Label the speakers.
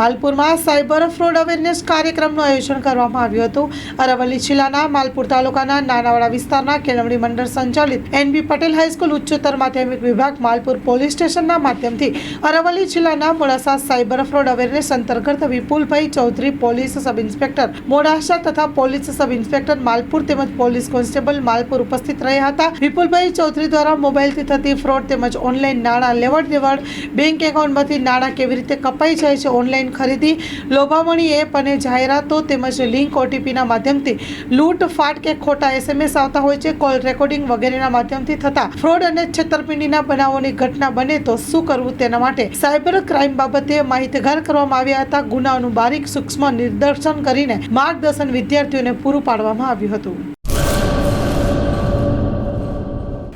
Speaker 1: માલપુરમાં cyber fraud awareness કાર્યક્રમનું આયોજન કરવામાં આવ્યું હતું. અરવલ્લી જિલ્લાના માલપુર તાલુકાના નાનાવાડા વિસ્તારના કેળવણી મંડળ સંચાલિત એનબી પટેલ હાઈસ્કૂલ ઉચ્ચતર માધ્યમિક વિભાગ માલપુર પોલીસ સ્ટેશનના માધ્યમથી અરવલ્લી જિલ્લાના મોડાસા સાયબર ફ્રોડ અવેરનેસ અંતર્ગત Vipulbhai Chaudhary police sub inspector, Modasa તથા પોલીસ સબ ઇન્સ્પેક્ટર માલપુર તેમજ પોલીસ કોન્સ્ટેબલ માલપુર ઉપસ્થિત રહ્યા હતા. વિપુલભાઈ ચૌધરી દ્વારા મોબાઈલથી થતી ફ્રોડ તેમજ ઓનલાઈન નાણાં લેવડ દેવડ બેંક એકાઉન્ટમાંથી નાણાં કેવી રીતે કપાઈ જાય છે, ઓનલાઈન ખરીદી લોભામણી એપ અને જાહેરાતો તેમજ લિંક ઓટીપીના માધ્યમથી લૂંટ ફાટ કે ખોટા એસએમએસ આવતા હોય છે. કોલ રેકોર્ડિંગ વગેરેના માધ્યમથી થતા ફ્રોડ અને છેતરપિંડીના બનાવોની ઘટના બને તો શું કરવું તેના માટે સાયબર ક્રાઇમ બાબતે માહિતગાર કરવામાં આવ્યા હતા. ગુનાઓનું બારીક સૂક્ષ્મ નિદર્શન કરીને માર્ગદર્શન વિદ્યાર્થીઓને પૂરું પાડવામાં આવ્યું હતું.